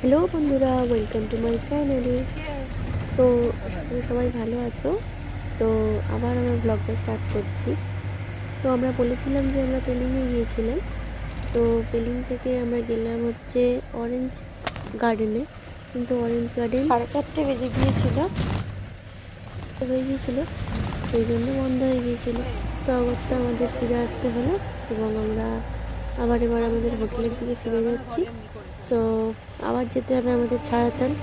Hello বন্ধুরা welcome to my চ্যানেলে তো সবাই ভালো আছো। তো আবার আমার ব্লগটা স্টার্ট করছি। তো আমরা বলেছিলাম যে আমরা পেলিংয়ে গিয়েছিলাম। তো পেলিং থেকে আমরা গেলাম হচ্ছে অরেঞ্জ গার্ডেনে কিন্তু অরেঞ্জ গার্ডেন সাড়ে চারটে বেজে গিয়েছিল। হয়ে গিয়েছিল। সেই জন্য বন্ধ হয়ে গিয়েছিল। তো অগত্যা আমাদের ফিরে আসতে হলো এবং আমরা আবার এবার আমাদের হোটেলের দিকে ফিরে যাচ্ছি। তো আবার যেতে হবে আমাদের ছায়াতান।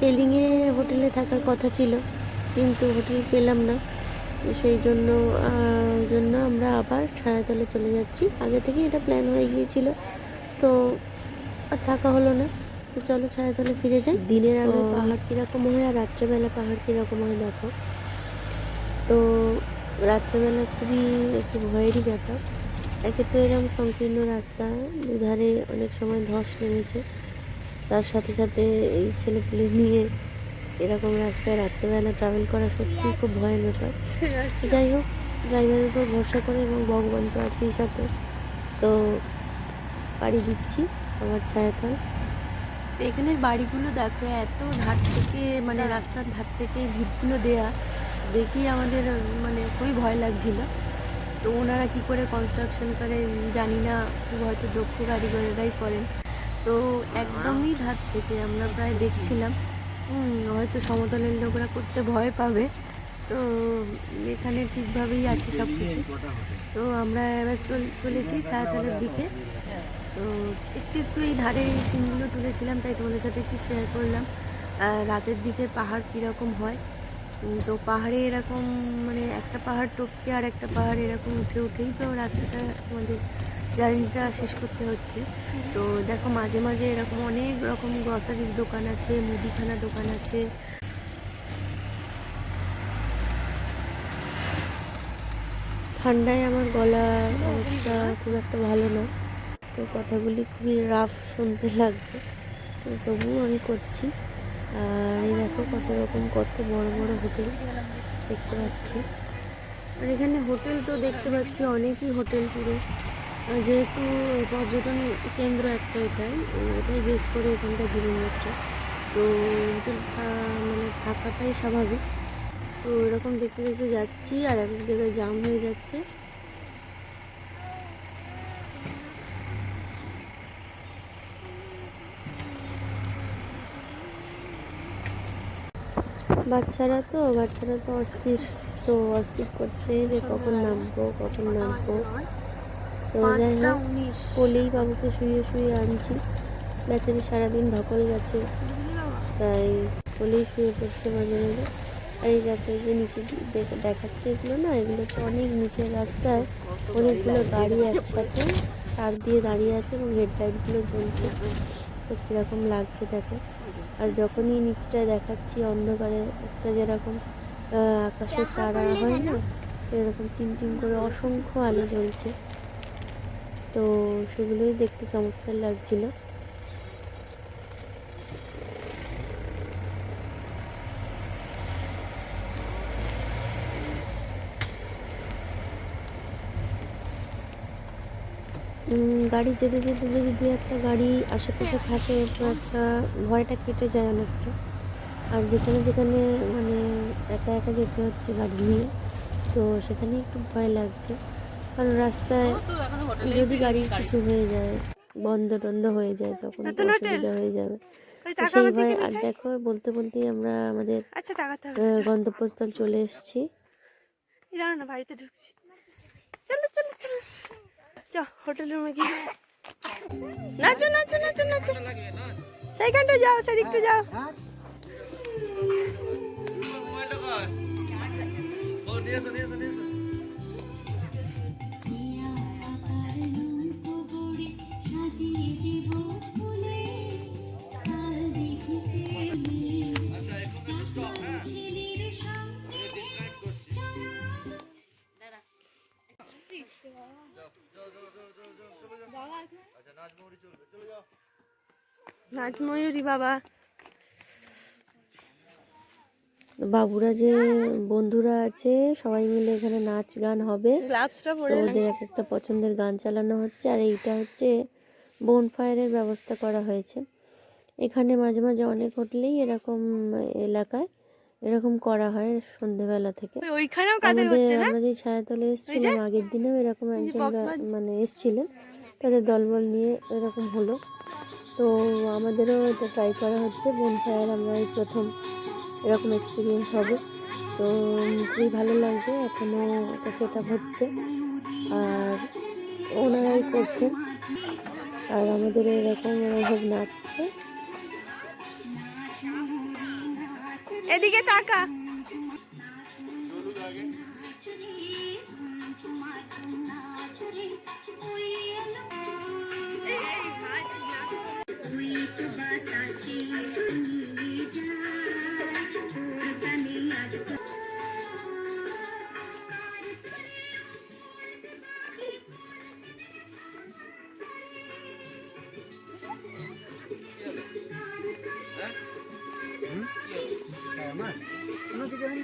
পেলিংয়ে হোটেলে থাকার কথা ছিল কিন্তু হোটেল পেলাম না। সেই জন্য ওই জন্য আমরা আবার ছায়াতলে চলে যাচ্ছি। আগে থেকে এটা প্ল্যান হয়ে গিয়েছিল। তো আর থাকা হলো না। তো চলো ছায়াতলে ফিরে যাই। দিনের আলো পাহাড় কীরকম হয় আর রাত্রেবেলা পাহাড় কীরকম হয় দেখো। তো রাত্রেবেলা খুবই একটু ভয়েরই ব্যাপার। একে তো এরকম সংকীর্ণ রাস্তা দুধারে অনেক সময় ধস নেমেছে। তার সাথে সাথে এই ছেলেপুলে নিয়ে এরকম রাস্তায় রাত্রেবেলা ট্রাভেল করা সত্যিই খুব ভয়ের ব্যাপার। যাই হোক ড্রাইভারের উপর ভরসা করে এবং ভগবান তো আছেই সাথে। তো পাড়ি দিচ্ছি আমার ছায়াতল। এখানের বাড়িগুলো দেখো, এত ধার থেকে মানে রাস্তার ধার থেকে ভিতগুলো দেয়া দেখি আমাদের মানে খুবই ভয় লাগছিল। তো ওনারা কি করে কনস্ট্রাকশন করে জানি না, খুব হয়তো দক্ষ কারিগরেরাই করেন। তো একদমই ধার থেকে আমরা প্রায় দেখছিলাম। হয়তো সমতলের লোকরা করতে ভয় পাবে। তো এখানে ঠিকভাবেই আছে সব কিছু তো আমরা এবার চল, চলেছি ছায়াতলের দিকে। তো একটু একটু এই ধারে এই সিনগুলো তুলেছিলাম, তাই তোমাদের সাথে একটু শেয়ার করলাম। রাতের দিকে পাহাড় কীরকম হয়? তো পাহাড়ে এরকম মানে একটা পাহাড় টপকে আর একটা পাহাড় এরকম উঠে উঠেই তো রাস্তাটা আমাদের জার্নিটা শেষ করতে হচ্ছে। তো দেখো মাঝে মাঝে এরকম অনেক রকম গ্রসারির দোকান আছে, মুদিখানা দোকান আছে। ঠান্ডায় আমার গলার অবস্থা খুব একটা ভালো না, তো কথাগুলি খুবই রাফ শুনতে লাগবে। তো তবুও আমি করছি। আর এই দেখো কত রকম, কত বড় বড় হোটেল দেখতে পাচ্ছি। আর এখানে হোটেল তো দেখতে পাচ্ছি, অনেকই হোটেল পুরো। যেহেতু পর্যটন কেন্দ্র একটা এটাই এটাই বেশ করে এখানকার জীবনযাত্রা। তো হোটেল মানে থাকাটাই স্বাভাবিক। তো এরকম দেখতে দেখতে যাচ্ছি আর এক এক জায়গায় জাম হয়ে যাচ্ছে। বাচ্চারা তো বাচ্চারা তো অস্থির। তো অস্থির করছে যে কখন নামবো কখন নামবো। তো যাই হোক কোলেই বাবুকে শুয়ে শুয়ে আনছি। বেচারি সারাদিন ধকল গেছে। তাই কোলেই শুয়ে পড়ছে মাঝে মাঝে। আর এই এই যে নিচে দেখ- দেখাচ্ছে এগুলো না এগুলো হচ্ছে অনেক নিচের রাস্তায় অনেকগুলো গাড়ি একসাথে তার দিয়ে দাঁড়িয়ে আছে এবং হেডলাইটগুলো জ্বলছে। তো কীরকম লাগছে দেখো। আর যখনই নিচটায় দেখাচ্ছি অন্ধকারে একটা যেরকম আকাশের তারা হয় না তো এরকম টিম টিম করে অসংখ্য আলো জ্বলছে। তো সেগুলোই দেখতে চমৎকার লাগছিল। গাড়ি যেতে যেতে যদি দু একটা গাড়ি আশেপাশে থাকে, তো একটা ভয়টা কেটে যায় অনেকটা। আর যেখানে যেখানে মানে একা একা যেতে হচ্ছে গাড়ি নিয়ে, তো সেখানে একটু ভয় লাগছে। কারণ রাস্তায় যদি গাড়ি কিছু হয়ে যায় বন্ধ টন্ধ হয়ে যায় তখন অসুবিধা হয়ে যাবে। সেই ভয়ে আর দেখো বলতে বলতেই আমরা আমাদের আচ্ছা, গন্তব্যস্থল চলে এসেছি। বাড়িতে ঢুকছি। চলো চলো চলো। চ হোটেলের রুমে গিয়ে নাচো নাচো নাচো নাচো। সেইখানটা যাও সেদিকটা যাও। নাচময়ূরী বাবা। বাবুরা যে বন্ধুরা আছে সবাই মিলে এখানে নাচ গান হবে। ওদের এক একটা পছন্দের গান চালানো হচ্ছে আর এইটা হচ্ছে বোন ফায়ারের ব্যবস্থা করা হয়েছে। এখানে মাঝে মাঝে অনেক হোটেলেই এরকম এলাকায় এরকম করা হয় সন্ধেবেলা থেকে। আমাদের আমরা যে ছায়াতলে এসেছিলাম আগের দিনেও এরকম একজন। মানে এসেছিলেন তাদের দলবল নিয়ে এরকম হলো। তো আমাদেরও এটা ট্রাই করা হচ্ছে। বোন ফায়ার আমরা এই প্রথম এরকম এক্সপিরিয়েন্স হবে। তো খুবই ভালো লাগছে এখনও একটা সেট আপ হচ্ছে। আর ওনারাই করছেন। আর আমাদের এরকম সব নাচছে এদিকে তাকা। আমার। কোনো কিছু হয়নি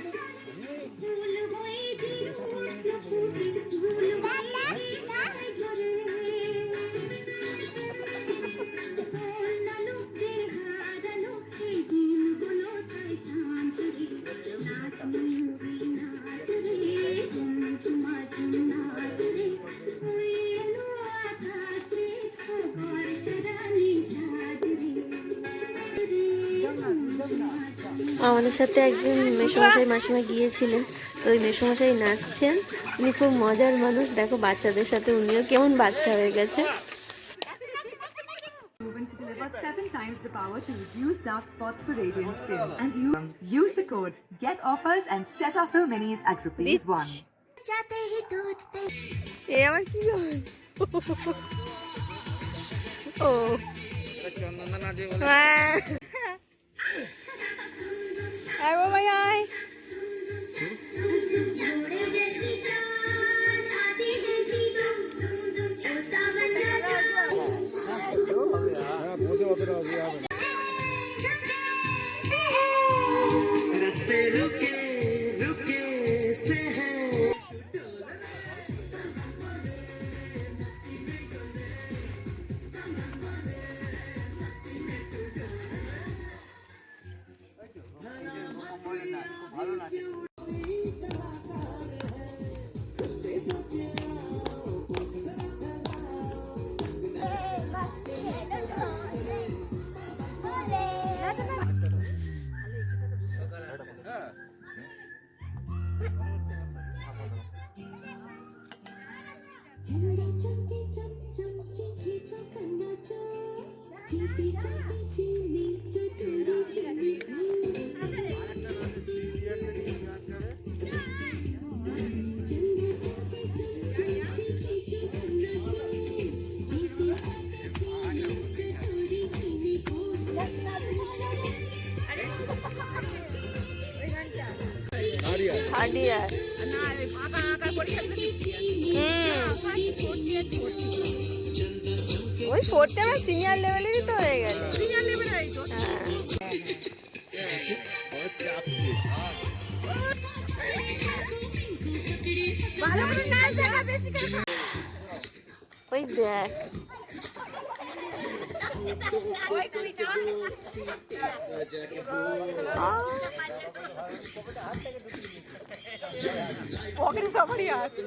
আমাদের সাথে একজন মেসমশাই মাসিমা গিয়েছিলেন তো ওই মেসমশাই নাচছেন উনি খুব মজার মানুষ দেখো বাচ্চাদের সাথে উনিও কেমন বাচ্চা হয়ে গেছে seven times the power to reduce dark spots for radiant skin. And you use the code Get Offers and set off your minis at rupees one. এ আবার কি হল ও Bye bye. আয় বাবা আয় থার্ড ইয়ার ওই ফোর্থে আমার সিনিয়র লেভেলেরই তো হয়ে গেল করে নাচ দেখা। বেশি করে ওই দেখ পকেটে সবারই আছে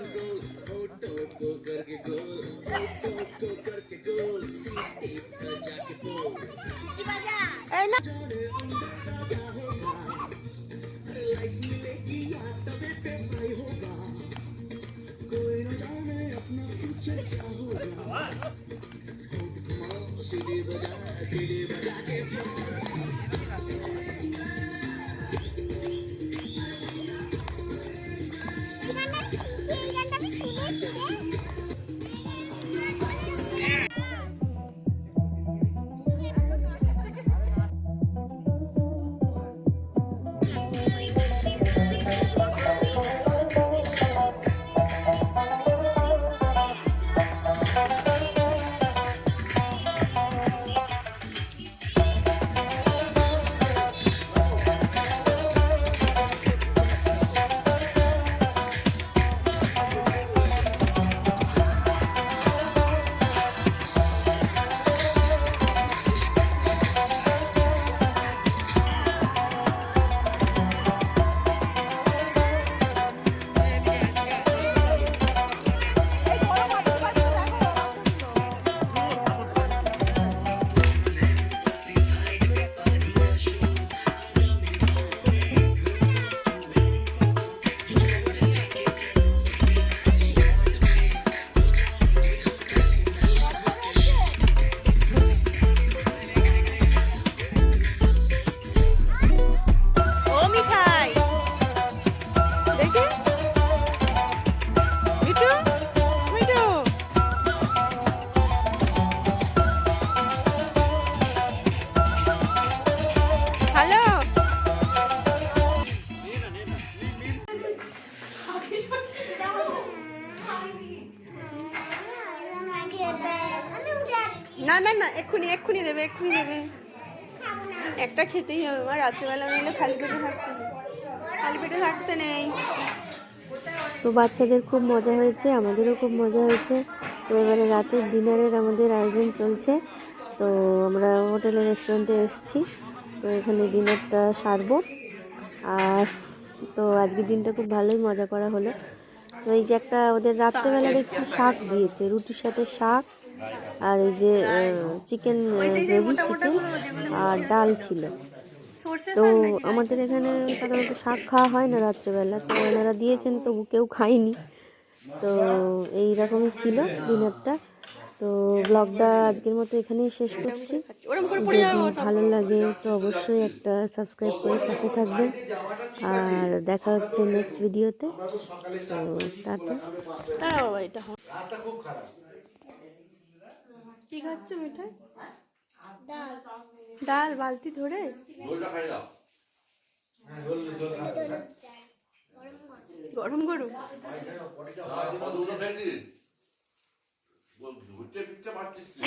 খেতেই হবে আমার রাত্রেবেলা নইলে খালি পেটে থাকতে নেই। খালি পেটে থাকতে নেই। তো বাচ্চাদের খুব মজা হয়েছে, আমাদেরও খুব মজা হয়েছে। তো এবারে রাতের ডিনারের আমাদের আয়োজন চলছে। তো আমরা হোটেলে রেস্টুরেন্টে এসেছি। তো এখানে ডিনারটা সারবো। আর তো আজকের দিনটা খুব ভালোই মজা করা হলো। তো এই যে একটা ওদের রাত্রেবেলা দেখছি শাক দিয়েছে, রুটির সাথে শাক। আর এই যে চিকেন গ্রেভি, চিকেন আর ডাল ছিল। তো আমাদের এখানে সাধারণত শাক খাওয়া হয় না রাত্রেবেলা, তো ওনারা দিয়েছেন, তবু কেউ খায়নি। তো এই রকমই ছিল ডিনারটা। তো ব্লগটা আজকের মতো এখানেই শেষ করছি। যদি ভালো লাগে তো অবশ্যই একটা সাবস্ক্রাইব করে পাশে থাকবেন। আর দেখা হচ্ছে নেক্সট ভিডিওতে তো। এটা। কি খাচ্ছ মিঠাই? ডাল। বালতি ধরে? গরম গরম ঠিক ফিরতে পারছিস তুই।